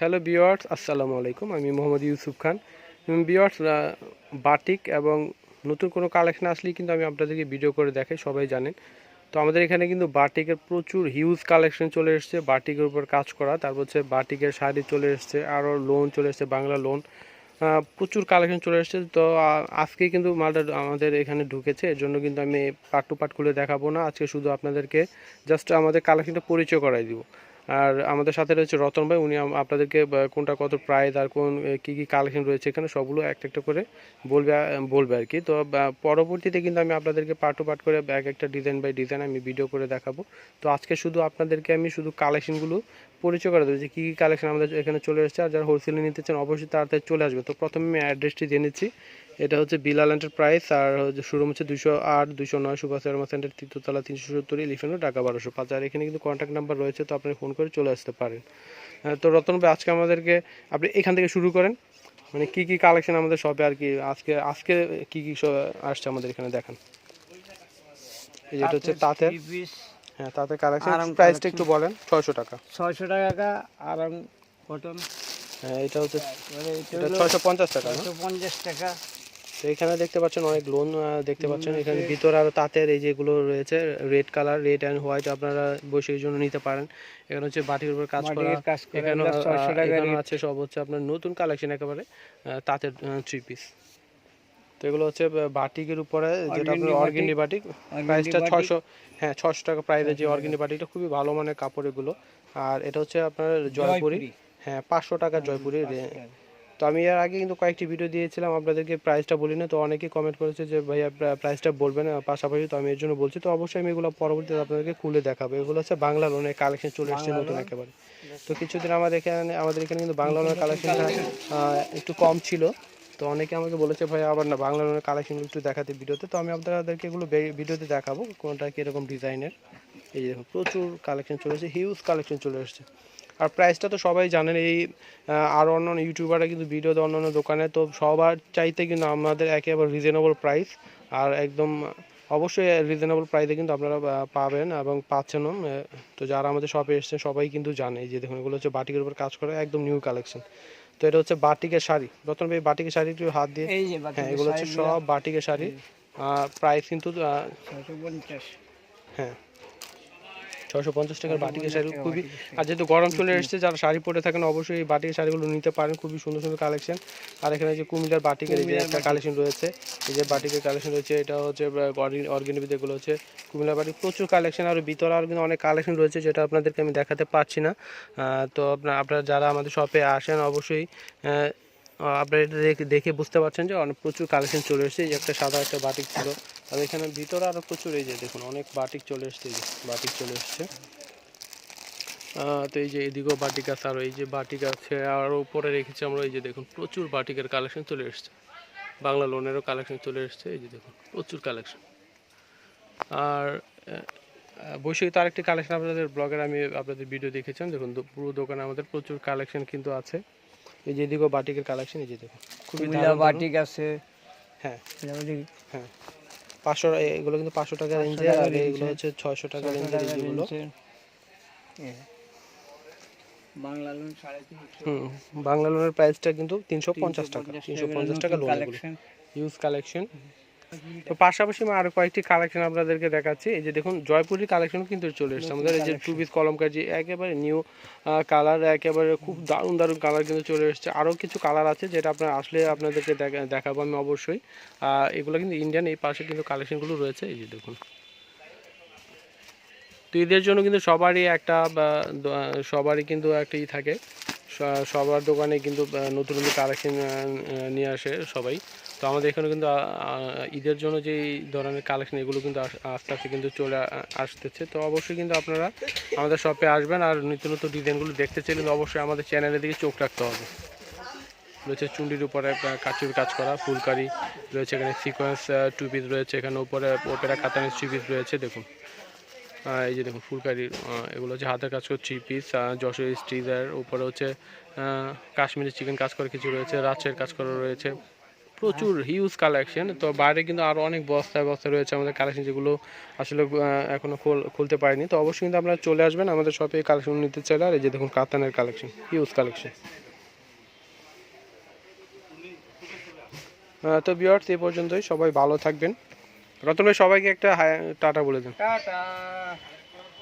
Hello বিওয়ার্স আসসালামু আলাইকুম। আমি মোহাম্মদ ইউসুফ খান। বিওয়ার্স বাটিক এবং নতুন কোনো কালেকশন আসলেই কিন্তু আমি আপনাদেরকে ভিডিও করে দেখাই, সবাই জানেন। তো আমাদের এখানে কিন্তু বাটিকের প্রচুর হিউজ কালেকশন চলে এসছে, বাটিকের উপর কাজ করা। তারপর হচ্ছে বাটিকের শাড়ি চলে এসছে, আরও লোন চলে এসছে, বাংলা লোন প্রচুর কালেকশন চলে এসছে। তো আজকে কিন্তু মালটা আমাদের এখানে ঢুকেছে এর জন্য কিন্তু আমি পাট টু পাট খুলে দেখাবো না। আজকে শুধু আপনাদেরকে জাস্ট আমাদের কালেকশনটা পরিচয় করাই দিব। আর আমাদের সাথে রয়েছে রতন ভাই, উনি আপনাদেরকে কোনটা কত প্রাইস আর কোন কি কি কালেকশন রয়েছে এখানে সবগুলো একটা একটা করে বলবে বলবে আর কি। তো পরবর্তীতে কিন্তু আমি আপনাদেরকে পার্ট টু পার্ট করে এক একটা ডিজাইন বাই ডিজাইন আমি ভিডিও করে দেখাবো। তো আজকে শুধু আপনাদেরকে আমি শুধু কালেকশনগুলো পরিচয় করে দেবো যে কী কী কালেকশন আমাদের এখানে চলে এসেছে আর যারা হোলসেলে নিতে চান অবশ্যই তাড়াতাড়ি চলে আসবে। তো প্রথমে আমি অ্যাড্রেসটি জেনেছি এটা হচ্ছে বিলাল এন্টারপ্রাইজ আর হচ্ছে শুরু হচ্ছে দুশো আট দুশো নয় সুভাষ শর্মা সেন্টার তৃতীয়তলা তিনশো সত্তর ইলিফেন্ট ঢাকা বারোশো পাঁচ। আর এখানে কিন্তু কন্ট্যাক্ট নাম্বার রয়েছে তো আপনি ফোন করে চলে আসতে পারেন। তো রতন ভাই আজকে আমাদেরকে আপনি এখান থেকে শুরু করেন। মানে কি কি কালেকশন আমাদের শপে আর কি আজকে আজকে কি কি আসছে আমাদের এখানে দেখান। এই যেটা হচ্ছে তাঁতের হ্যাঁ তাঁতের কালেকশন প্রাইসটা একটু বলেন ছয়শো টাকা। ছয়শো টাকা আরাম কটন হ্যাঁ এটা হচ্ছে এটা এটা ছয়শো পঞ্চাশ টাকা পঞ্চাশ টাকা। তো এখানে দেখতে পাচ্ছেন অনেক লোন দেখতে পাচ্ছেন। এখানে ভিতরে আরও তাঁতের এই যেগুলো রয়েছে red colour red and white আপনারা বসে জন্য নিতে পারেন। এখানে হচ্ছে বাটির উপর কাজ করা এখানে এগুলো 600 টাকা এখানে আছে সব হচ্ছে আপনার নতুন কালেকশন একেবারে তাঁতের থ্রি পিস তো এগুলো হচ্ছে বাটিকের উপরে যেটা আপনার অর্গেন্ডি বাটিক প্রাইসটা ছয়শো হ্যাঁ ছশো টাকা প্রাইসের যে অর্গেন্ডি বাটিকটা খুবই ভালো মানের কাপড় এগুলো। আর এটা হচ্ছে আপনার জয়পুরি। হ্যাঁ পাঁচশো টাকা জয়পুরি রে- তো আমি এর আগে কিন্তু কয়েকটি ভিডিও দিয়েছিলাম আপনাদেরকে প্রাইসটা বলি না তো অনেকেই কমেন্ট করেছে যে ভাইয়া প্রা- প্রাইসটা বলবেন পাশাপাশি তো আমি এর জন্য বলছি। তো অবশ্যই আমি এগুলো পরবর্তীতে আপনাদেরকে খুলে দেখাবো। এগুলো হচ্ছে বাংলা লোনের কালেকশন চলে এসেছে নতুন একেবারে। তো কিছুদিন আমাদের এখানে আমাদের এখানে কিন্তু বাংলা লোনের কালেকশনটা একটু কম ছিল। তো অনেকে আমাকে বলেছে ভাই আবার না বাংলা লোনের কালেকশনগুলো একটু দেখাতে ভিডিওতে তো আমি আপনাদেরকে এগুলো ভিডিওতে দেখাবো কোনটা কীরকম ডিজাইনের এই দেখুন প্রচুর কালেকশন চলে এসেছে হিউজ কালেকশন চলে এসেছে। আর প্রাইসটা তো সবাই জানেন এই আর অন্যান্য ইউটিউবাররা কিন্তু ভিডিও দেয় অন্যান্য দোকানে তো সবার চাইতে কিন্তু আমাদের একেবারে রিজনেবল প্রাইস আর একদম অবশ্যই রিজনেবল প্রাইসে কিন্তু আপনারা পাবেন এবং পাচ্ছেনও তো যারা আমাদের শপে এসেছেন সবাই কিন্তু জানে যে দেখুন এগুলো হচ্ছে বাটিকের উপর কাজ করে একদম নিউ কালেকশন তো এটা হচ্ছে বাটিকের শাড়ি রতন ভাই বাটিকের শাড়ি একটু হাত দিয়ে এই যে হ্যাঁ এগুলো হচ্ছে সব বাটিকের শাড়ি প্রাইস কিন্তু হ্যাঁ। ছশো পঞ্চাশ টাকার বাটিকের শাড়ি খুবই আর যেহেতু গরম চলে এসেছে যারা শাড়ি পরে থাকেন অবশ্যই এই বাটিকের শাড়িগুলো নিতে পারেন। খুবই সুন্দর সুন্দর কালেকশন আর এখানে যে কুমিল্লার বাটিকের যে একটা কালেকশন রয়েছে এই যে বাটিকের কালেকশন রয়েছে এটা হচ্ছে অর্গেনিক এগুলো হচ্ছে কুমিল্লার বাটিক। প্রচুর কালেকশন আর ভিতরে আর কিন্তু অনেক কালেকশন রয়েছে যেটা আপনাদেরকে আমি দেখাতে পারছি না। আহ, তো আপনার আপনারা যারা আমাদের শপে আসেন অবশ্যই আপনারা এটা দেখে দেখে বুঝতে পারছেন যে অনেক প্রচুর কালেকশন চলে এসেছে। এই যে একটা সাদা একটা বাটিক ছিল আর এখানে ভিতরে আরও প্রচুর এই যে দেখুন অনেক বাটিক চলে এসেছে এই যে বাটিক চলে এসেছে। তো এই যে এদিকেও বাটিক আছে আর এই যে বাটিক আছে আর উপরে রেখেছি আমরা এই যে দেখুন প্রচুর বাটিকের কালেকশন চলে এসেছে। বাংলা লোনেরও কালেকশন চলে এসেছে এই যে দেখুন প্রচুর কালেকশন আর বৈশাখী তো আরেকটি কালেকশন আপনাদের ব্লগের আমি আপনাদের ভিডিও দেখেছেন দেখুন পুরো দোকানে আমাদের প্রচুর কালেকশন কিন্তু আছে। এই যে এদিকেও বাটিকের কালেকশন এই যে দেখুন খুবই। বাটিক আছে। হ্যাঁ। হ্যাঁ। পাঁচশো এগুলো কিন্তু পাঁচশো টাকা রেঞ্জে আর এগুলো হচ্ছে ছয়শো টাকা রেঞ্জে রেঞ্জের যেগুলো range-এর। বাংলা লোন সাড়ে তিনশো। হুম বাংলা লোনের প্রাইসটা কিন্তু তিনশো পঞ্চাশ টাকা তিনশো পঞ্চাশ টাকা লোন এগুলো কালেকশন ইউজ কালেকশন তো পাশাপাশি আমি আরও কয়েকটি কালেকশন আপনাদেরকে দেখাচ্ছি। এই যে দেখুন জয়পুরি কালেকশন কিন্তু চলে এসেছে আমাদের। এই যে টু পিস কলমকার যে একেবারে নিউ কালার একেবারে খুব দারুণ দারুণ কালার কিন্তু চলে এসেছে। আরও কিছু কালার আছে যেটা আপনার আসলে আপনাদেরকে দেখা- দেখাবো আমি অবশ্যই। আহ, এগুলো কিন্তু ইন্ডিয়ান এই পাশে কিন্তু কালেকশনগুলো রয়েছে। এই যে দেখুন। তো এদের জন্য কিন্তু সবারই একটা সবারই কিন্তু একটা ই থাকে। সবার দোকানে কিন্তু নতুন নতুন কালেকশন নিয়ে আসে সবাই। তো আমাদের এখানে কিন্তু ঈদের জন্য যে ধরনের কালেকশন, এগুলো কিন্তু আস্তে আস্তে কিন্তু চলে আসতেছে। তো অবশ্যই কিন্তু আপনারা আমাদের শপে আসবেন আর নিত্য নতুন ডিজাইনগুলো দেখতে চাইলে কিন্তু অবশ্যই আমাদের চ্যানেলের দিকে চোখ রাখতে হবে। রয়েছে চুন্ডির উপরে কাচুর কাজ করা, ফুলকারি, রয়েছে এখানে সিকোয়েন্স টু পিস রয়েছে, এখানে উপরে, ওপেরা কাতানের থ্রি পিস রয়েছে, দেখুন। এই যে দেখুন ফুলকারির এগুলো হচ্ছে হাতের কাজ করে থ্রি পিস যশোর স্টিজার উপরে হচ্ছে কাশ্মীরি চিকেন কাজ করা কিছু রয়েছে, রাজশাহীর কাজ করা রয়েছে। প্রচুর হিউজ কালেকশন তো বাইরে কিন্তু আরও অনেক বস্তায় বস্তা রয়েছে আমাদের কালেকশন যেগুলো আসলে এখনও এখনও খোল- খুলতে পারিনি। তো অবশ্যই কিন্তু আপনারা চলে আসবেন আমাদের শপে কালেকশন নিতে চাইলে। আর এই যে দেখুন, কাতানের কালেকশন হিউজ কালেকশন তো বিয়ার্স এই পর্যন্তই। সবাই ভালো থাকবেন। রতন ভাই, সবাইকে একটা টাটা বলে দেন। টাটা।